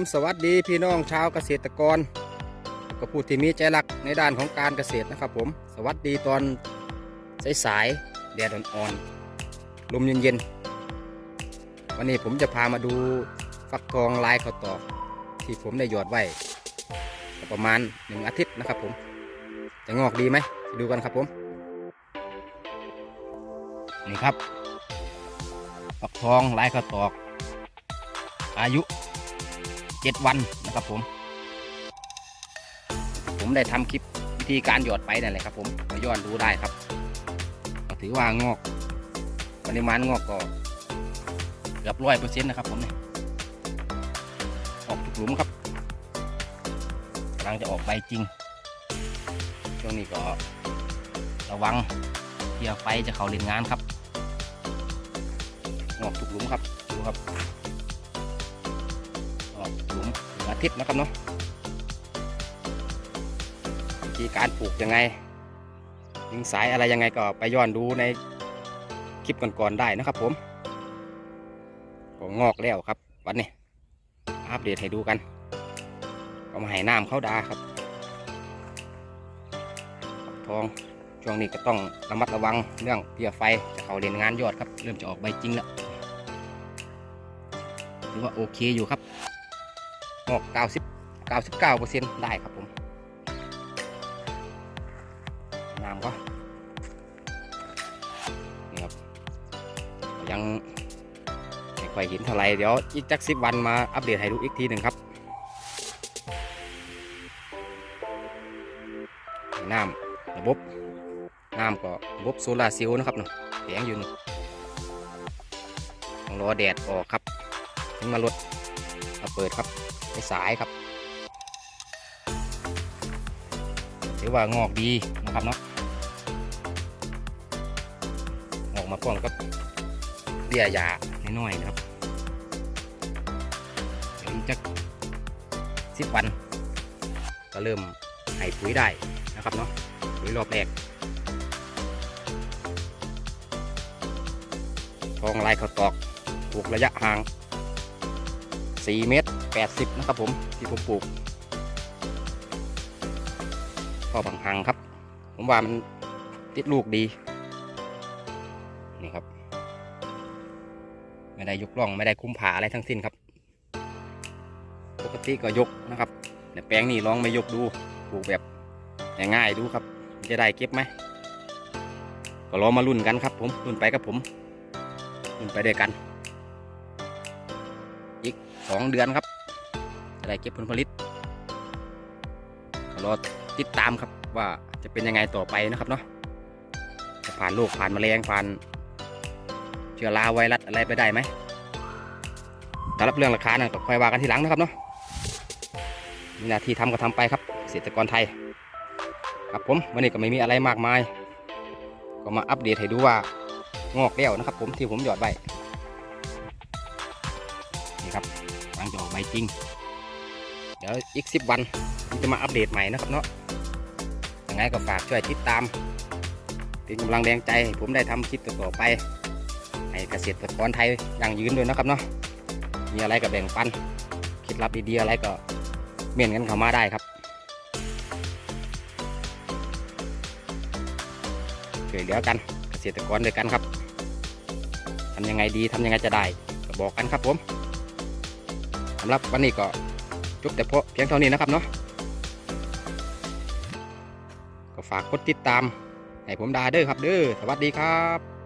มสวัสดีพี่น้องชาวเกษตรกร ก็ผู้ที่มีใจรักในด้านของการเกษตรนะครับผมสวัสดีตอนสายๆแดดอ่อนๆลมเย็นๆวันนี้ผมจะพามาดูฟักทองลายข้าวตอกที่ผมได้หยอดไว้ประมาณหนึ่งอาทิตย์นะครับผม จะงอกดีไหมดูกันครับผม นี่ครับฟักทองลายข้าวตอก อายุ 7 วันนะครับผม ผมได้ทำคลิปวิธีการหยอดไปนั่นแหละครับ ผมมาย้อนดูได้ครับ ถือว่างอกปริมาณงอกก็เกือบร้อยเปอร์เซ็นต์นะครับผมเนี่ยออกทุกหลุมครับกำลังจะออกใบจริง ช่วงนี้ก็ระวังเพียไฟจะเข้าเล่นงานครับงอกทุกหลุมครับดูครับ ออกหลุมหนึ่งอาทิตย์นะครับเนาะวิธีการปลูกยังไงยิงสายอะไรยังไงก็ไปย้อนดูในคลิปก่อนๆได้นะครับ ผมก็งอกแล้วครับ วันนี้อัปเดตให้ดูกัน ก็มาให้น้ำเข้าดาครับ ทองช่วงนี้ก็ต้องระมัดระวังเรื่องเพียไฟจะเขาเรียนงานยอดครับ เริ่มจะออกใบจริงแล้วถือว่าโอเคอยู่ครับ ออก90 99เปอร์เซ็นต์ได้ครับผมน้ำก็นี่ครับยังไม่ค่อยเห็นเท่าไหรเดี๋ยวอีกจักสิบวันมาอัปเดตให้ดูอีกทีหนึ่งครับน้ำระบบน้ำก็ระบบโซลาร์เซลล์นะครับเนาะแสงอยู่นี่ต้องรอแดดออกครับ ถึงมาลด มาเปิดครับไปสายครับถือว่างอกดีนะครับเนาะออกมาพร้อมกับเบี้ยหยาน้อยๆนะครับเดี๋ยวอีกจะสิบวัน ก็เริ่มให้ปุ๋ยได้นะครับเนาะปุ๋ยรอบแรกทองลายข้าตอกปลูกระยะห่าง 4 เมตร 80 นะครับผมที่ผมปลูกก็บางหังครับ ผมว่ามันติดลูกดี นี่ครับ ไม่ได้ยกล่องไม่ได้คุ้มผาอะไรทั้งสิ้นครับ ปกติก็ยกนะครับแต่แปลงนี้ลองไม่ยกดูปลูกแบบง่ายๆดูครับ จะได้เก็บไหมก็รอมาลุ้นกันครับผมลุ้นไปกับผมลุ้นไปด้วยกัน อีกสองเดือนครับจะได้เก็บผลผลิตรอติดตามครับว่าจะเป็นยังไงต่อไปนะครับเนาะจะผ่านโรคผ่านแมลงผ่านเชื้อราไวรัสอะไรไปได้ไหมสำหรับเรื่องราคานะก็ค่อยว่ากันทีหลังนะครับเนาะมีหน้าที่ทำก็ทำไปครับเกษตรกรไทย ครับผมวันนี้ก็ไม่มีอะไรมากมาย ก็มาอัปเดตให้ดูว่างอกแล้วนะครับ ผมที่ผมหยอดไว้ ครับกำลังจะออกใบจริง เดี๋ยวอีกสิบวันผมจะมาอัปเดตใหม่นะครับเนาะยังไงก็ฝากช่วยติดตามเป็นกำลังแรงใจให้ผมได้ทำคลิปต่อๆไป ให้เกษตรกรไทยยั่งยืนด้วยนะครับเนาะมีอะไรก็แบ่งปันเคล็ดลับดีๆอะไรก็เมียนกันเข้ามาได้ครับช่วยเหลือกันเกษตรกรด้วยกันครับทำยังไงดีทำยังไงจะได้ก็บอกกันครับผม สำหรับวันนี้ก็จบแต่เพาะเพียงเท่านี้นะครับเนาะก็ฝากกดติดตามให้ผมดาเด้อครับเด้อสวัสดีครับ